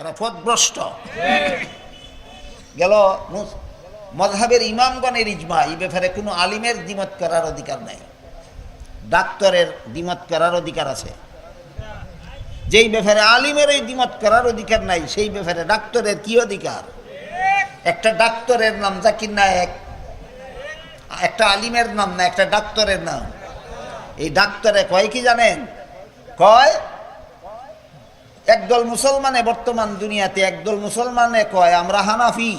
এরা পথভ্রষ্ট। গেল মজহাবের ইমামগণের ইজমা, এই ব্যাপারে কোনো আলিমের দ্বিমত করার অধিকার নাই। ডাক্তারের দ্বিমত করার অধিকার আছে। যেই ব্যাপারে আলিমের এই দ্বিমত করার অধিকার নাই, সেই ব্যাপারে ডাক্তারের কি অধিকার? একটা ডাক্তারের নাম জাকির নায়ক, একটা আলিমের নাম না, একটা ডাক্তারের নাম। এই ডাক্তারে কয় কি জানেন? কয় একদল মুসলমানে বর্তমান দুনিয়াতে, একদল মুসলমানে কয়, আমরা হানাফি।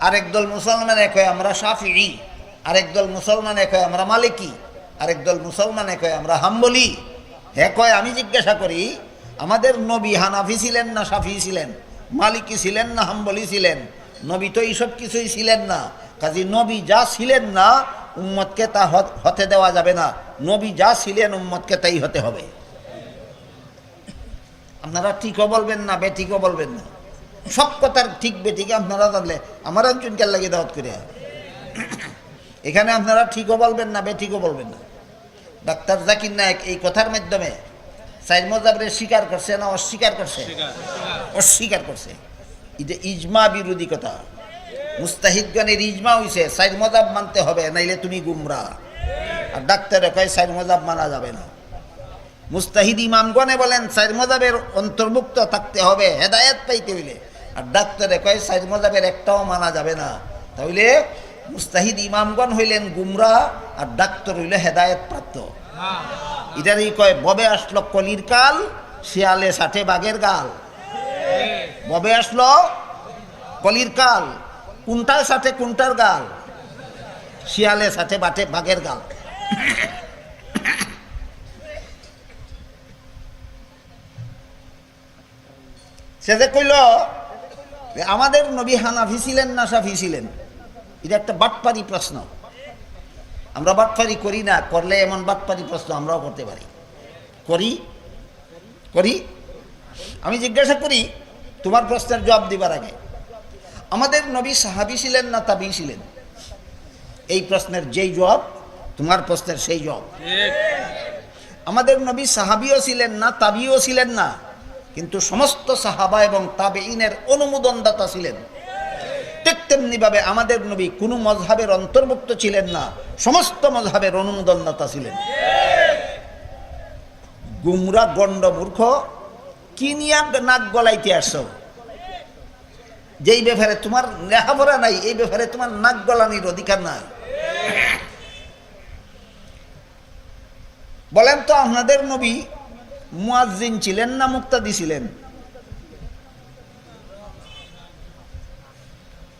আর একদল মুসলমানে কয়, আমরা সাফি আর একদল মুসলমানে কয়, আমরা মালিকি। আর একদল মুসলমানে কয়, আমরা হাম্বলি। হে কয়, আমি জিজ্ঞাসা করি, আমাদের নবী হানাফি ছিলেন না সাফি ছিলেন? মালিকি ছিলেন না হাম্বলি ছিলেন? নবী তো এইসব কিছুই ছিলেন না। কাজী নবী যা ছিলেন না, উম্মতকে তা হতে দেওয়া যাবে না। নবী যা ছিলেন, উম্মতকে তাই হতে হবে। আপনারা ঠিকও বলবেন না বেঠিকও বলবেন না। সব কথার ঠিক বেঠিকে আপনারা জানলে আমার অঞ্চলকার লাগে দাওয়াত করে। এখানে আপনারা ঠিকও বলবেন না বেঠিকও বলবেন না। ডাক্তার জাকির নায়ক এই কথার মাধ্যমে সাইদ মজাবরে স্বীকার করছে না অস্বীকার করছে? অস্বীকার করছে। এটা ইজমা বিরোধী কথা। মুস্তাহিদগণের ইজমা হইছে সাইদ মজাব মানতে হবে নাইলে তুমি গুমরা। আর ডাক্তারে কয় সাইদ মজাব মানা যাবে না। মুস্তাহিদ ইমামগণে বলেন, সাইদ মজাবের অন্তর্ভুক্ত থাকতে হবে, হেদায়েত পাইতে হইলে। আর ডাক্তারে কয়, সাইদ মজাবের একটাও মানা যাবে না। তাহলে মুস্তাহিদ ইমামগণ হইলেন গুমরা, আর ডাক্তার হইলে হেদায়েত প্রাপ্ত। এটারই কয়, ববে আসলো কলির কাল, শিয়ালে ষাটে বাঘের গাল। ববে আসলো কলির কাল কোনটার সাথে কোনটার গাল, শিয়ালে সাথে বাটে বাঘের গাল। সে যে কইল যে আমাদের নবী হানাফি ছিলেন না সাফি ছিলেন এটা একটা বাটপারি প্রশ্ন। আমরা বাটপারি করি না করলে এমন বাটপারি প্রশ্ন আমরাও করতে পারি। করি? করি? আমি জিজ্ঞাসা করি তোমার প্রশ্নের জবাব দিবার আগে আমাদের নবী সাহাবি ছিলেন না তাবি ছিলেন এই প্রশ্নের যেই জবাব তোমার প্রশ্নের সেই জবাব। আমাদের নবী সাহাবিও ছিলেন না তাবিও ছিলেন না। কিন্তু সমস্ত সাহাবা এবং তাবে ইনের অনুমোদনদাতা ছিলেন। ঠিক তেমনিভাবে আমাদের নবী কোনো মজহাবের অন্তর্ভুক্ত ছিলেন না, সমস্ত মজহাবের অনুমোদনদাতা ছিলেন। গুমরা গণ্ড মূর্খ, কি নিয়ে নাক গলাইতে আসছো? যেই ব্যাপারে তোমার লেখাপড়া নাই, এই ব্যাপারে তোমার নাক গলানির অধিকার নাই। বলেন তো আপনাদের নবী মুয়াজ্জিন ছিলেন না মুক্তাদি ছিলেন?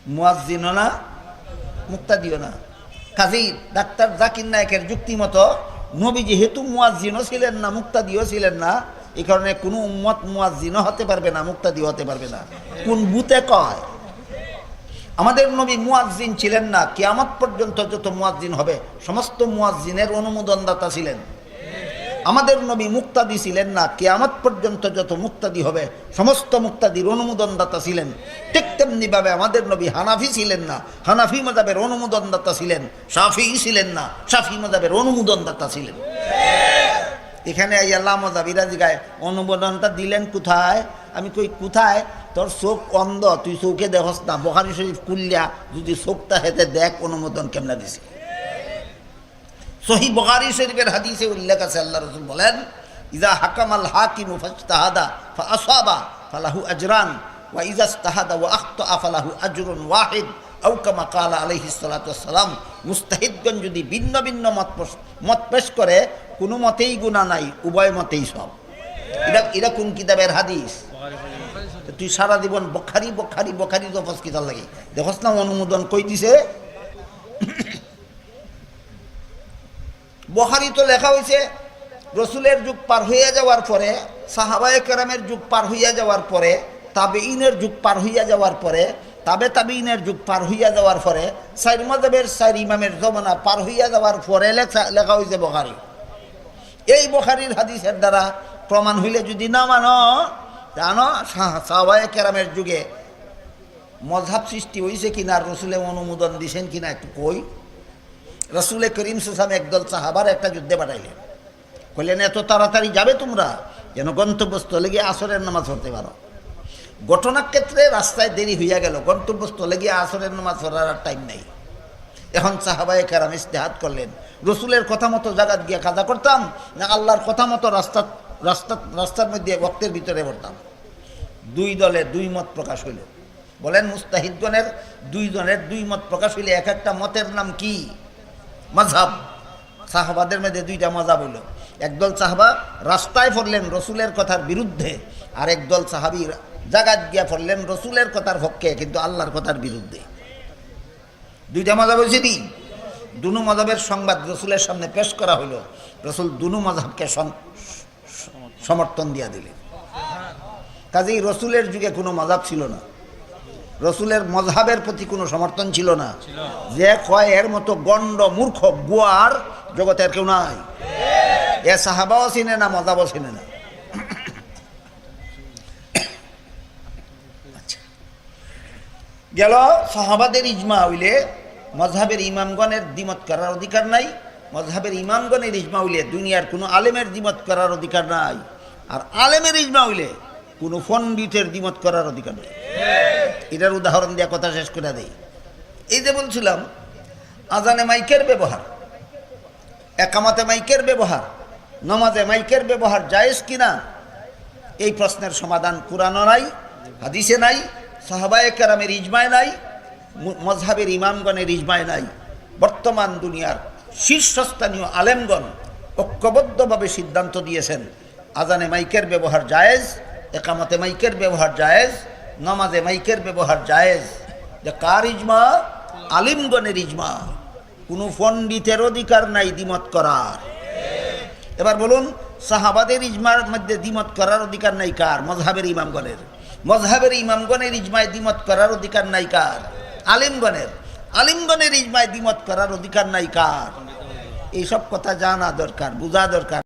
মুয়াজ্জিনও না, মুক্তাদিও না। কাজী ডাক্তার জাকির নায়কের যুক্তি মতো নবী যেহেতু মুয়াজ্জিনও ছিলেন না, মুক্তাদিও ছিলেন না। এই কারণে কোনো উম্মত মুয়াজ্জিনও হতে পারবে না মুক্তাদি হতে পারবে না। কোন বুতে কয়? আমাদের নবী মুয়াজ্জিন ছিলেন না, কিয়ামত পর্যন্ত যত মুয়াজ্জিন হবে, সমস্ত মুয়াজ্জিনের অনুমোদনদাতা ছিলেন। আমাদের নবী মুক্তাদি ছিলেন না, কেয়ামত পর্যন্ত যত মুক্তাদি হবে, সমস্ত মুক্তাদির অনুমোদনদাতা ছিলেন। ঠিক তেমনিভাবে আমাদের নবী হানাফি ছিলেন না, হানাফি মজাবের অনুমোদনদাতা ছিলেন, সাফি ছিলেন না, সাফি মজাবের অনুমোদনদাতা ছিলেন। এখানে এই আল্লাহ মজাবিরা জিগায়, অনুমোদনটা দিলেন কোথায়? আমি কই, কোথায়? তোর চোখ অন্ধ, তুই চোখে দেখস না। বহারি শরীফ কুল্লিয়া যদি চোখটা হেতে দেখ, অনুমোদন কেমনা দিছে? সহি বখারি শরীফের হাদিসে উল্লেখ আছে, আল্লাহ রসুল বলেন ইজা হাকাম আল হাকিম ফাজতাহাদা ফা ফালাহু আজরান, ওয়া ইজা ইস্তাহাদা ওয়া আখতা ফালাহু আজরুন ওয়াহিদ। আও কামা কালা আলাইহিস সালাতু ওয়াসসালাম, মুস্তাহিদগণ যদি ভিন্ন ভিন্ন মত মত পেশ করে, কোনো মতেই গুনাহ নাই, উভয় মতেই সব। এটা এটা কোন কিতাবের হাদিস? তুই সারা জীবন বখারি বখারি বখারি দফস কিতার লাগে। দেখস না অনুমোদন কই দিছে? বহারি তো লেখা হয়েছে রসুলের যুগ পার হইয়া যাওয়ার পরে, সাহাবায়ে কেরামের যুগ পার হইয়া যাওয়ার পরে তাবে ইনের যুগ পার হইয়া যাওয়ার পরে, তাবে তাবে তাবিনের যুগ পার হইয়া যাওয়ার পরে, সাইর মজাবের সাইর ইমামের জমানা পার হইয়া যাওয়ার পরে লেখা লেখা হয়েছে বখারি। এই বখারির হাদিসের দ্বারা প্রমাণ হইলে যদি না মানো, জানো সাহাবায়ে কেরামের যুগে মজহাব সৃষ্টি হয়েছে কিনা, রসুলে অনুমোদন দিছেন কিনা একটু কই। রসুলে করিম সুসাম একদল সাহাবার একটা যুদ্ধে পাঠাইলেন। কইলেন, এত তাড়াতাড়ি যাবে তোমরা? যেন গন্তব্যস্থলে গিয়ে আসরের নামাজ পড়তে পারো। ঘটনার ক্ষেত্রে রাস্তায় দেরি হইয়া গেল। গন্তব্যস্থলে গিয়ে আসরের নামাজ পড়ার আর টাইম নেই। এখন সাহাবায়ে কারাম ইস্তেহাত করলেন, রসুলের কথা মতো জায়গাত গিয়ে কাজা করতাম না আল্লাহর কথা মতো রাস্তা রাস্তা, রাস্তার মধ্যে বক্তের ভিতরে পড়তাম? দুই দলে দুই মত প্রকাশ হইল। বলেন, মুস্তাহিদগণের দুই জনের দুই মত প্রকাশ হইলে এক একটা মতের নাম কি? মাঝাব সাহাবাদের মধ্যে দুইটা মজাব হইল। একদল সাহাবা রাস্তায় পড়লেন রসুলের কথার বিরুদ্ধে, আর একদল সাহাবি জাগাত গিয়া পড়লেন রসুলের কথার পক্ষে, কিন্তু আল্লাহর কথার বিরুদ্ধে। দুইটা মজাব হয়েছে কি? দুনু মজাবের সংবাদ রসুলের সামনে পেশ করা হলো রসুল দুনু মজাবকে সমর্থন দিয়া দিলেন। কাজেই রসুলের যুগে কোনো মজাব ছিল না। রসুলের মজহাবের প্রতি কোনো সমর্থন ছিল না। যে কয় এর মতো গণ্ড মূর্খ গুয়ার জগতের কেউ নাই। এ সাহাবাও চিনে না মজাবও চিনে না। আচ্ছা। গেল সাহাবাদের ইজমা হইলে মজহাবের ইমামগণের দ্বিমত করার অধিকার নাই। মজহাবের ইমামগণের ইজমা হইলে দুনিয়ার কোনো আলেমের দ্বিমত করার অধিকার নাই। আর আলেমের ইজমা হইলে কোনো পণ্ডিতের দ্বিমত করার অধিকার নেই। এটার উদাহরণ দেওয়া কথা শেষ করে দেই। এই যে বলছিলাম, আজানে মাইকের ব্যবহার, একামাতে মাইকের ব্যবহার, নমাজে মাইকের ব্যবহার জায়েজ কিনা এই প্রশ্নের সমাধান কোরআনও নাই, হাদিসে নাই, সাহাবায়ে কেরামের ইজমায় নাই মজহাবের ইমামগণের ইজমায় নাই। বর্তমান দুনিয়ার শীর্ষস্থানীয় আলেমগণ ঐক্যবদ্ধভাবে সিদ্ধান্ত দিয়েছেন, আজানে মাইকের ব্যবহার জায়েজ, একামতে মাইকের ব্যবহার জায়েজ নমাজে মাইকের ব্যবহার জায়েজ। যে কার ইজমা? আলিমগণের ইজমা। কোনো পণ্ডিতের অধিকার নাই দ্বিমত করার। এবার বলুন, সাহাবাদের ইজমার মধ্যে দ্বিমত করার অধিকার নাই কার? মজহাবের ইমামগণের। মজহাবের ইমামগণের ইজমায় দ্বিমত করার অধিকার নাই কার? আলিমগণের। আলিমগণের ইজমায় দ্বিমত করার অধিকার নাই কার? এইসব কথা জানা দরকার, বোঝা দরকার।